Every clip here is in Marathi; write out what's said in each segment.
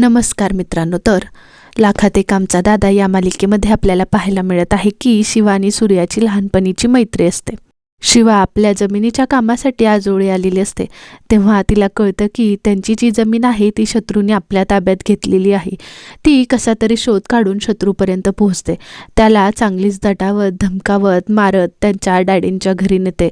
नमस्कार मित्रांनो तर लाखात एक आमचा दादा या मालिकेमध्ये आपल्याला पाहायला मिळत आहे की शिवानी सूर्याची लहानपणीची मैत्री असते. शिवा आपल्या जमिनीच्या कामासाठी आजोळी आलेली असते. तेव्हा तिला कळतं की त्यांची जी जमीन आहे ती शत्रूने आपल्या ताब्यात घेतलेली आहे. ती कसा तरी शोध काढून शत्रूपर्यंत पोहोचते. त्याला चांगलीच दटावत धमकावत मारत त्यांच्या डॅडींच्या घरी नेते.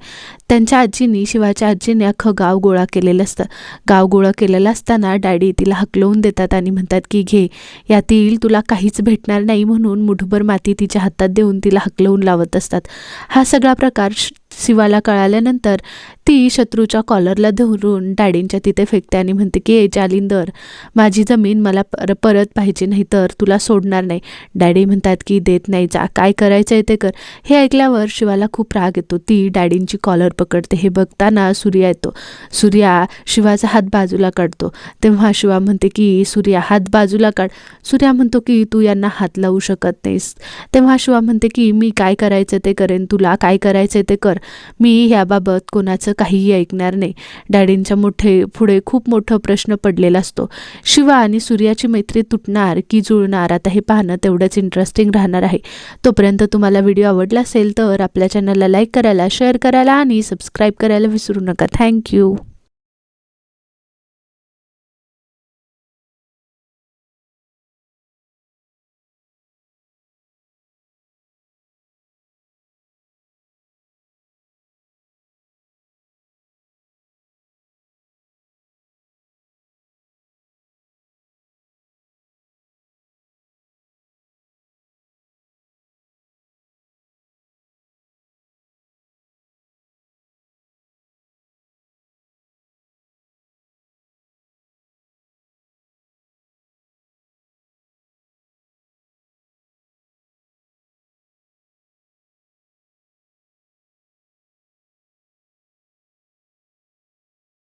त्यांच्या आजीनी शिवाच्या आजीने अख्खं गाव गोळा केलेलं असतं. गाव गोळा केलेलं असताना डॅडी तिला हकलवून देतात आणि म्हणतात की घे यातील तुला काहीच भेटणार नाही म्हणून मुठभर माती तिच्या हातात देऊन तिला हकलवून लावत असतात. हा सगळा प्रकार श- शिवाला कळाल्यानंतर ती शत्रूच्या कॉलरला धरून डॅडींच्या तिथे फेकते आणि म्हणते की ए जालिंदर माझी जमीन मला पर परत पाहिजे नाही तर तुला सोडणार नाही. डॅडी म्हणतात की देत नाही जा काय करायचं आहे ते कर. हे ऐकल्यावर शिवाला खूप राग येतो. ती डॅडींची कॉलर पकडते. हे बघताना सूर्या येतो. सूर्या शिवाचा हात बाजूला काढतो. तेव्हा शिवा म्हणते की सूर्या हात बाजूला काढ. सूर्या म्हणतो की तू यांना हात लावू शकत नाहीस. तेव्हा शिवा म्हणते की मी काय करायचं ते करेन. तुला काय करायचं ते कर. मी ह्याबाबत कोणाचं काहीही ऐकणार नाही. डॅडींच्या मोठे पुढे खूप मोठं प्रश्न पडलेला असतो. शिवा आणि सूर्याची मैत्री तुटणार की जुळणार आता हे पाहणं तेवढंच इंटरेस्टिंग राहणार आहे. तोपर्यंत तुम्हाला व्हिडिओ आवडला असेल तर आपल्या चॅनलला लाईक करायला शेअर करायला आणि सबस्क्राईब करायला विसरू नका. थँक्यू